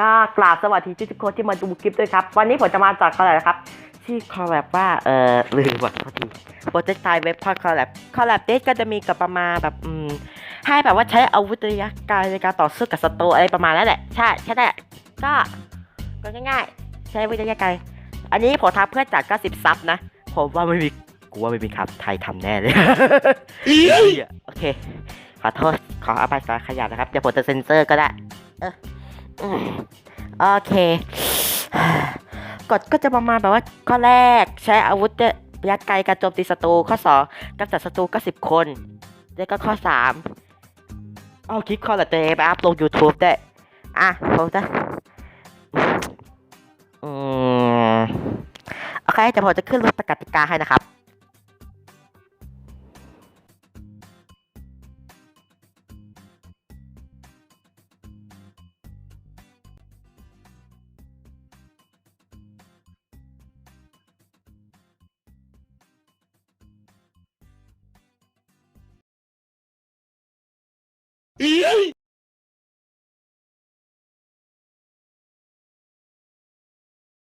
ก็กราบสวัสดีทุกคนที่มาดูคลิปด้วยครับ วันนี้ผมจะมาจากอะไรนะครับ ที่คอลแลบว่า เออลืมว่ะพอดีโปรเจกต์ไทเว็บพอคอลแลบคอลแลบเดก็จะมีกับประมาณแบบอืมให้แบบว่าใช้อาวุธระยะไกลในการต่อสู้กับศัตรูอะไรประมาณนั้นแหละ ใช่ใช่แหละก็ก็ง่ายๆ ใช้อาวุธระยะไกล อันนี้ผมทำเพื่อจาก90ซับนะ ผมว่าไม่มีกูว่าไม่มีครับไทยทำแน่เลยโอเค ขอโทษขออภัยสารขยันนะครับเดี๋ยวผมจะเซ็นเซอร์ก็ได้ เอออืม โอเค กฎก็จะประมาณแบบว่าข้อแรกใช้อาวุธระยะไกลการโจมตีศัตรูข้อสองกำจัดศัตรู90คน แล้วก็ข้อสามเอาคลิปข้อละเจไปอัพลง YouTube ได้ อะผมจะอืมโอเคเดี๋ยวผมจะขึ้นรูปกติกาให้นะครับ Ý!